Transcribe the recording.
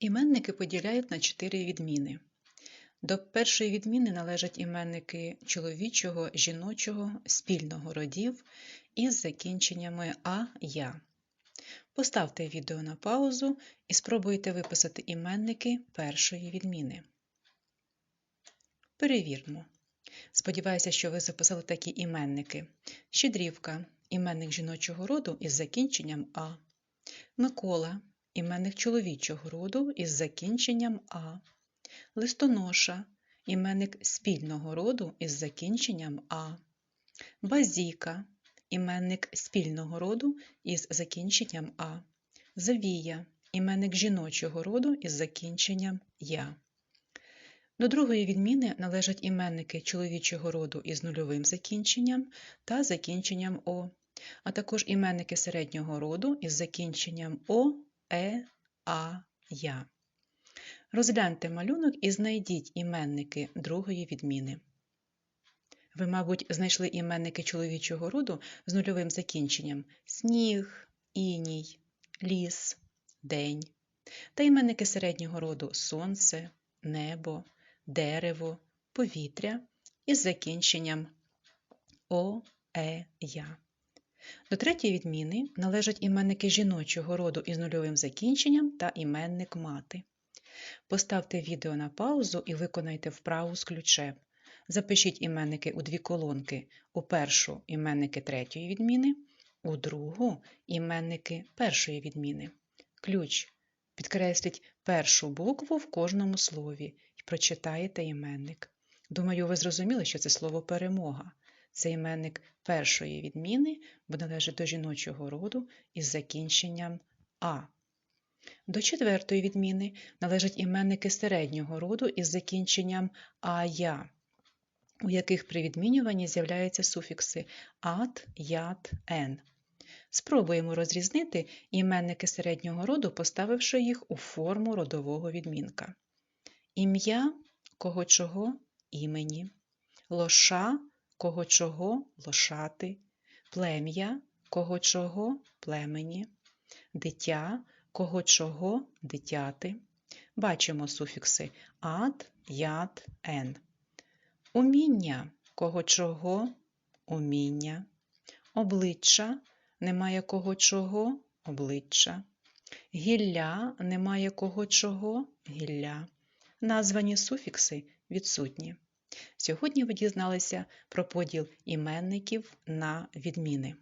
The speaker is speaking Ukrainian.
Іменники поділяють на чотири відміни. До першої відміни належать іменники чоловічого, жіночого, спільного родів із закінченнями а, я. Поставте відео на паузу і спробуйте виписати іменники першої відміни. Перевірмо. Сподіваюся, що ви записали такі іменники. Щедрівка іменник жіночого роду із закінченням А. Микола іменник чоловічого роду із закінченням А. Листоноша іменник спільного роду із закінченням А. Базіка іменник спільного роду із закінченням А. Завія іменник жіночого роду із закінченням Я. До другої відміни належать іменники чоловічого роду із нульовим закінченням та закінченням О, а також іменники середнього роду із закінченням О, Е, А, Я. Розгляньте малюнок і знайдіть іменники другої відміни. Ви, мабуть, знайшли іменники чоловічого роду з нульовим закінченням сніг, іній, ліс, день, та іменники середнього роду сонце, небо, дерево, повітря із закінченням О, Е, Я. До третьої відміни належать іменники жіночого роду із нульовим закінченням та іменник мати. Поставте відео на паузу і виконайте вправу з ключем. Запишіть іменники у дві колонки. У першу іменники третьої відміни, у другу іменники першої відміни. Ключ. Підкресліть першу букву в кожному слові і прочитаєте іменник. Думаю, ви зрозуміли, що це слово перемога. Це іменник першої відміни, бо належить до жіночого роду із закінченням А. До четвертої відміни належать іменники середнього роду із закінченням ая, у яких при відмінюванні з'являються суфікси ат, ят, ен. Спробуємо розрізнити іменники середнього роду, поставивши їх у форму родового відмінка. Ім'я кого чого імені, лоша кого чого лошати, плем'я кого чого племені, дитя кого чого дитяти. Бачимо суфікси ат, ят, ен. Уміння кого чого уміння, обличчя немає кого чого обличчя, гілля немає кого чого гілля. Названі суфікси відсутні. Сьогодні ви дізналися про поділ іменників на відміни.